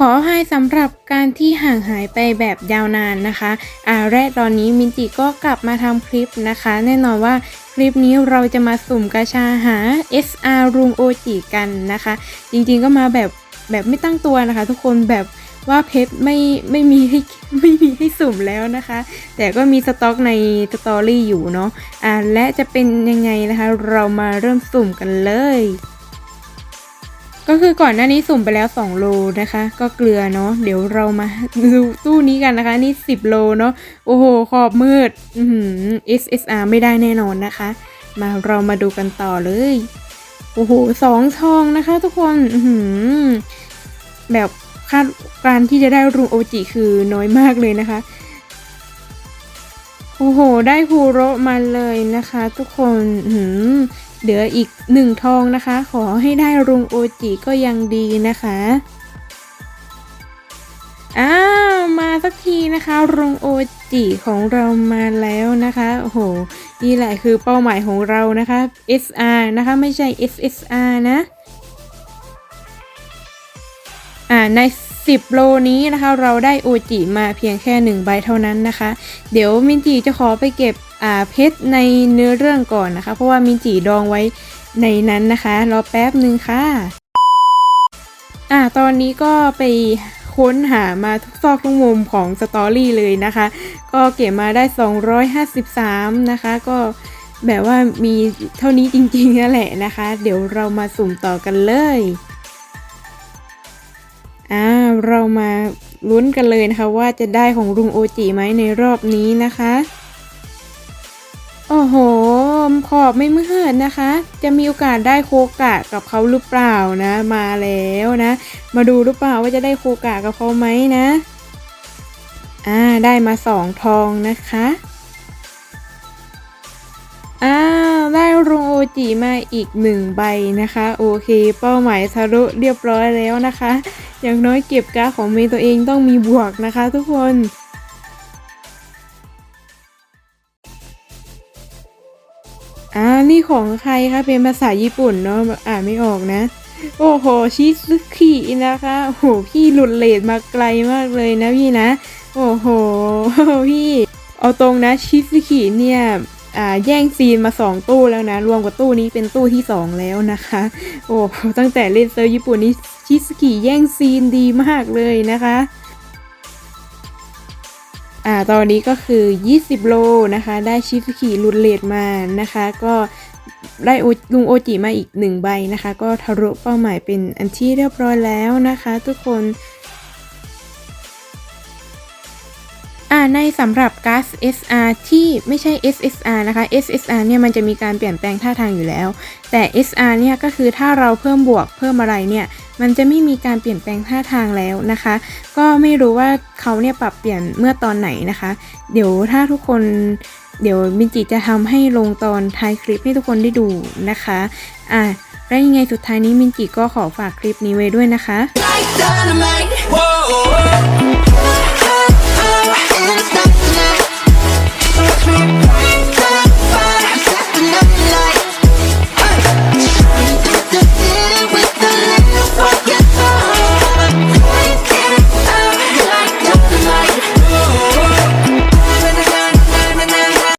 ขอให้สำหรับการที่ห่างหายไปแบบยาวนานนะคะอ่าและตอนนี้มินจิก็กลับมาทำคลิปนะคะ แน่นอนว่าคลิปนี้เราจะมาสุ่มกาชาหา SR รุงโอจิกันนะคะ จริงๆก็มาแบบแบบไม่ตั้งตัวนะคะ ทุกคนแบบว่าเพชรไม่ไม่มีให้ไม่มีให้สุ่มแล้วนะคะ แต่ก็มีสต็อกในสตอรี่อยู่เนาะอ่าและจะเป็นยังไงนะคะ เรามาเริ่มสุ่มกันเลย ก็คือก่อนหน้านี้สุ่มไปแล้ว 2 โลนะคะ ก็เกลือเนาะเดี๋ยวเรามาดูตู้นี้กันนะคะ นี่ 10 โลเนาะโอ้โห ขอบมืดอือหือ SSR ไม่ได้แน่นอนนะคะ มาเรามาดูกันต่อเลย โอ้โหสองทองนะคะ ทุกคนอือหือแบบคาดการที่จะได้รุงโอจิคือน้อยมากเลยนะคะ โอ้โห ได้คูโรมาเลยนะคะ ทุกคนอื้อหือ เหลืออีกหนึ่งทองนะคะ ขอให้ได้รุงโอจิก็ยังดีนะคะอ้าวมาสักทีนะคะรุงโอจิของเรามาแล้วนะคะโอ้โหนี่แหละคือเป้าหมายของเรานะคะ SR นะคะไม่ใช่ SSR นะอ่าใน 10 โลนี้นะคะ เราได้โอจิมาเพียงแค่ 1 ใบเท่านั้นนะคะ เดี๋ยวมินจิจะขอไปเก็บอ่าเพชรในเนื้อเรื่องก่อนนะคะ เพราะว่ามินจิดองไว้ในนั้นนะคะ รอแป๊บหนึ่งค่ะ อ่า ตอนนี้ก็ไปค้นหามาทุกซอกทุกมุมของสตอรี่เลยนะคะ ก็เก็บมาได้ 253 นะคะ ก็แบบว่ามีเท่านี้จริงๆนั่นแหละนะคะ เดี๋ยวเรามาสุ่มต่อกันเลย เรามาลุ้นกันเลยนะคะ ว่าจะได้ของลุงโอจิไหมในรอบนี้นะคะ โอ้โห ขอบไม่มืดนะคะ จะมีโอกาสได้โคกะกับเขาหรือเปล่านะ มาแล้วนะ มาดูหรือเปล่าว่าจะได้โคกะกับเขาไหมนะ อ่า ได้มาสองทองนะคะอ้าวได้รุงโอจิมาอีกหนึ่งใบนะคะ โอเค เป้าหมายทะลุเรียบร้อยแล้วนะคะ อย่างน้อยเก็บการ์ดของเมย์ตัวเองต้องมีบวกนะคะทุกคน อ่า นี่ของใครคะเป็นภาษาญี่ปุ่นเนาะอ่านไม่ออกนะ โอ้โห ชิซึคินะคะโอ้โห พี่หลุดเลทมาไกลมากเลยนะพี่นะ โอ้โห พี่ เอาตรงนะ ชิซึคิเนี่ย แย่งซีนมาสองตู้แล้วนะ รวมกับตู้นี้เป็นตู้ที่สองแล้วนะคะ โอ้โหตั้งแต่เล่นเซิร์ฟญี่ปุ่นนี่ชิซึกิแย่งซีนดีมากเลยนะคะอ่าตอนนี้ก็คือ 20 โลนะคะ ได้ชิซุกิลุนเลดมานะคะ ก็ได้ลุงโอจิมาอีกหนึ่งใบนะคะ ก็ทะลุเป้าหมายเป็นอันที่เรียบร้อยแล้วนะคะ ทุกคน อ่าในสำหรับก๊าซ SR ที่ไม่ใช่ SSR นะคะ SSR เนี่ยมันจะมีการเปลี่ยนแปลงท่าทางอยู่แล้ว แต่ SR เนี่ยก็คือถ้าเราเพิ่มบวกเพิ่มอะไรเนี่ยมันจะไม่มีการเปลี่ยนแปลงท่าทางแล้วนะคะ ก็ไม่รู้ว่าเขาเนี่ยปรับเปลี่ยนเมื่อตอนไหนนะคะ เดี๋ยวถ้าทุกคนเดี๋ยวมินจิจะทำให้ลงตอนท้ายคลิปให้ทุกคนได้ดูนะคะอะและยังไงสุดท้ายนี้มินจิก็ขอฝากคลิปนี้ไว้ด้วยนะคะ sleep.